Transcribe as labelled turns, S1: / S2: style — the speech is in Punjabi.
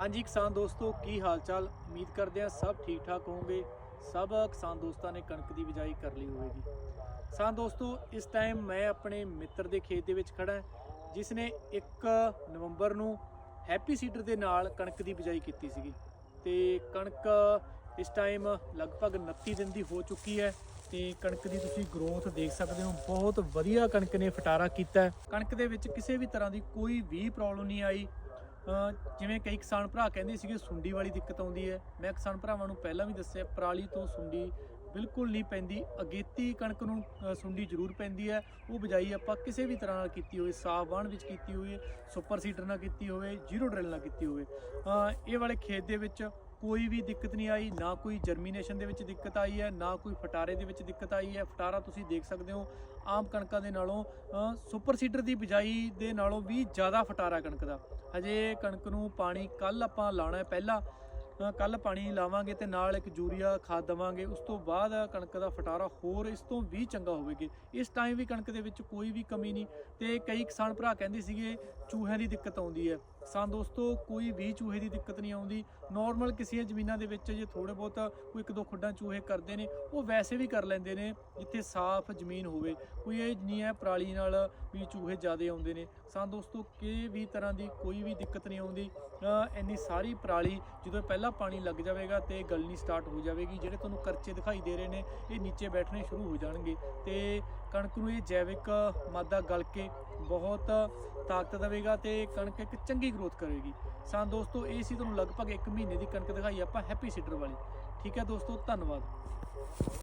S1: ਹਾਂਜੀ ਕਿਸਾਨ ਦੋਸਤੋ, ਕੀ ਹਾਲ ਚਾਲ ਉਮੀਦ ਕਰਦੇ ਆ ਸਭ ਠੀਕ ਠਾਕ ਹੋਵੋਗੇ। ਸਭ ਕਿਸਾਨ ਦੋਸਤਾਂ ਨੇ ਕਣਕ ਦੀ ਬਿਜਾਈ ਕਰ ਲਈ ਹੋਵੇਗੀ। ਕਿਸਾਨ ਦੋਸਤੋ, ਇਸ ਟਾਈਮ ਮੈਂ ਆਪਣੇ ਮਿੱਤਰ ਦੇ ਖੇਤ ਦੇ ਵਿੱਚ ਖੜਾ ਜਿਸ ਨੇ 1 ਨਵੰਬਰ ਨੂੰ ਹੈਪੀ ਸੀਡਰ ਦੇ ਨਾਲ ਕਣਕ ਦੀ ਬਿਜਾਈ ਕੀਤੀ ਸੀਗੀ। ਤੇ ਕਣਕ ਇਸ ਟਾਈਮ ਲਗਭਗ 29 ਦਿਨ ਦੀ ਹੋ ਚੁੱਕੀ ਹੈ ਤੇ ਕਣਕ ਦੀ ਤੁਸੀਂ ਗਰੋਥ ਦੇਖ ਸਕਦੇ ਹੋ। ਬਹੁਤ ਵਧੀਆ ਕਣਕ ਨੇ ਫਟਾਰਾ ਕੀਤਾ ਕਣਕ ਦੇ ਵਿੱਚ ਕਿਸੇ ਵੀ ਤਰ੍ਹਾਂ ਦੀ ਕੋਈ ਵੀ ਪ੍ਰੋਬਲਮ ਨਹੀਂ ਆਈ। ਜਿਵੇਂ ਕਈ ਕਿਸਾਨ ਭਰਾ ਕਹਿੰਦੇ ਸੀਗੇ ਸੁੰਡੀ ਵਾਲੀ ਦਿੱਕਤ ਆਉਂਦੀ ਹੈ। ਮੈਂ ਕਿਸਾਨ ਭਰਾਵਾਂ ਨੂੰ ਪਹਿਲਾਂ ਵੀ ਦੱਸਿਆ, ਪਰਾਲੀ ਤੋਂ ਸੁੰਡੀ ਬਿਲਕੁਲ ਨਹੀਂ ਪੈਂਦੀ। ਅਗੇਤੀ ਕਣਕ ਨੂੰ ਸੁੰਡੀ ਜ਼ਰੂਰ ਪੈਂਦੀ ਹੈ। ਉਹ ਬਿਜਾਈ ਆਪਾਂ ਕਿਸੇ ਵੀ ਤਰ੍ਹਾਂ ਨਾਲ ਕੀਤੀ ਹੋਵੇ ਸਾਫ਼ ਵਾਹਣ ਵਿੱਚ ਕੀਤੀ ਹੋਵੇ, ਸੁਪਰ ਸੀਡਰ ਨਾਲ ਕੀਤੀ ਹੋਵੇ, ਜ਼ੀਰੋ ਡਰਿਲ ਨਾਲ ਕੀਤੀ ਹੋਵੇ। ਇਹ ਵਾਲੇ ਖੇਤ ਦੇ ਵਿੱਚ ਕੋਈ ਵੀ ਦਿੱਕਤ ਨਹੀਂ ਆਈ ਨਾ ਕੋਈ ਜਰਮੀਨੇਸ਼ਨ ਦੇ ਵਿੱਚ ਦਿੱਕਤ ਆਈ ਹੈ ਨਾ ਕੋਈ ਫਟਾਰੇ ਦੇ ਵਿੱਚ ਦਿੱਕਤ ਆਈ ਹੈ। ਫਟਾਰਾ ਤੁਸੀਂ ਦੇਖ ਸਕਦੇ ਹੋ ਆਮ ਕਣਕਾਂ ਦੇ ਨਾਲੋਂ ਅ, ਸੁਪਰ ਸੀਡਰ ਦੀ ਬਿਜਾਈ ਦੇ ਨਾਲੋਂ ਵੀ ਜ਼ਿਆਦਾ ਫਟਾਰਾ ਕਣਕ ਦਾ। ਹਜੇ ਕਣਕ ਨੂੰ ਪਾਣੀ ਕੱਲ ਆਪਾਂ ਲਾਉਣਾ ਹੈ ਪਹਿਲਾਂ ਕੱਲ ਪਾਣੀ ਲਾਵਾਂਗੇ ਤੇ ਨਾਲ ਇੱਕ ਯੂਰੀਆ ਖਾਦ ਦਵਾਂਗੇ ਉਸ ਤੋਂ ਬਾਅਦ ਕਣਕ ਦਾ ਫਟਾਰਾ ਹੋਰ ਇਸ ਤੋਂ ਵੀ ਚੰਗਾ ਹੋਵੇਗਾ। ਇਸ ਟਾਈਮ ਵੀ ਕਣਕ ਦੇ ਵਿੱਚ ਕੋਈ ਵੀ ਕਮੀ ਨਹੀਂ ਤੇ ਕਈ ਕਿਸਾਨ ਭਰਾ ਕਹਿੰਦੇ ਸੀਗੇ ਚੂਹਿਆਂ ਦੀ ਦਿੱਕਤ ਆਉਂਦੀ ਹੈ। ਸਾਨੂੰ ਦੋਸਤੋ, ਕੋਈ ਵੀ ਚੂਹੇ ਦੀ ਦਿੱਕਤ ਨਹੀਂ ਆਉਂਦੀ। ਨਾਰਮਲ ਕਿਸੇ ਜ਼ਮੀਨਾਂ ਦੇ ਵਿੱਚ ਜੇ ਥੋੜੇ ਬਹੁਤ ਕੋਈ ਇੱਕ ਦੋ ਖੁੱਡਾਂ ਚੂਹੇ ਕਰਦੇ ਨੇ, ਉਹ ਵੈਸੇ ਵੀ ਕਰ ਲੈਂਦੇ ਨੇ, ਜਿੱਥੇ ਸਾਫ਼ ਜ਼ਮੀਨ ਹੋਵੇ। ਕੋਈ ਇਹ ਨਹੀਂ ਹੈ ਪਰਾਲੀ ਨਾਲ ਵੀ ਚੂਹੇ ਜ਼ਿਆਦੇ ਆਉਂਦੇ ਨੇ। ਸਾਨੂੰ ਦੋਸਤੋ ਕਿਸੇ ਵੀ ਤਰ੍ਹਾਂ ਦੀ ਕੋਈ ਵੀ ਦਿੱਕਤ ਨਹੀਂ ਆਉਂਦੀ। ਇੰਨੀ ਸਾਰੀ ਪਰਾਲੀ ਜਦੋਂ ਪਹਿਲਾਂ ਪਾਣੀ ਲੱਗ ਜਾਵੇਗਾ ਤੇ ਗਲਣੀ ਸਟਾਰਟ ਹੋ ਜਾਵੇਗੀ, ਜਿਹੜੇ ਤੁਹਾਨੂੰ ਕਰਚੇ ਦਿਖਾਈ ਦੇ ਰਹੇ ਨੇ, ਇਹ ਨੀਚੇ ਬੈਠਣੇ ਸ਼ੁਰੂ ਹੋ ਜਾਣਗੇ। ਤੇ ਕਣਕ ਨੂੰ ਇਹ ਜੈਵਿਕ ਮਾਦਾ ਗਲ ਕੇ ਬਹੁਤ ਤਾਕਤ ਦੇਵੇਗਾ ਤੇ ਕਣਕ ਇੱਕ ਚੰਗੀ ਗਰੋਥ ਕਰੇਗੀ। ਸਾਂ ਦੋਸਤੋ, ਇਹ ਸੀ ਤੁਹਾਨੂੰ ਲਗਭਗ 1 ਮਹੀਨੇ ਦੀ ਕਣਕ ਦਿਖਾਈ, ਆਪਾਂ ਹੈਪੀ ਸੀਡਰ ਵਾਲੀ। ਠੀਕ ਹੈ ਦੋਸਤੋ, ਧੰਨਵਾਦ।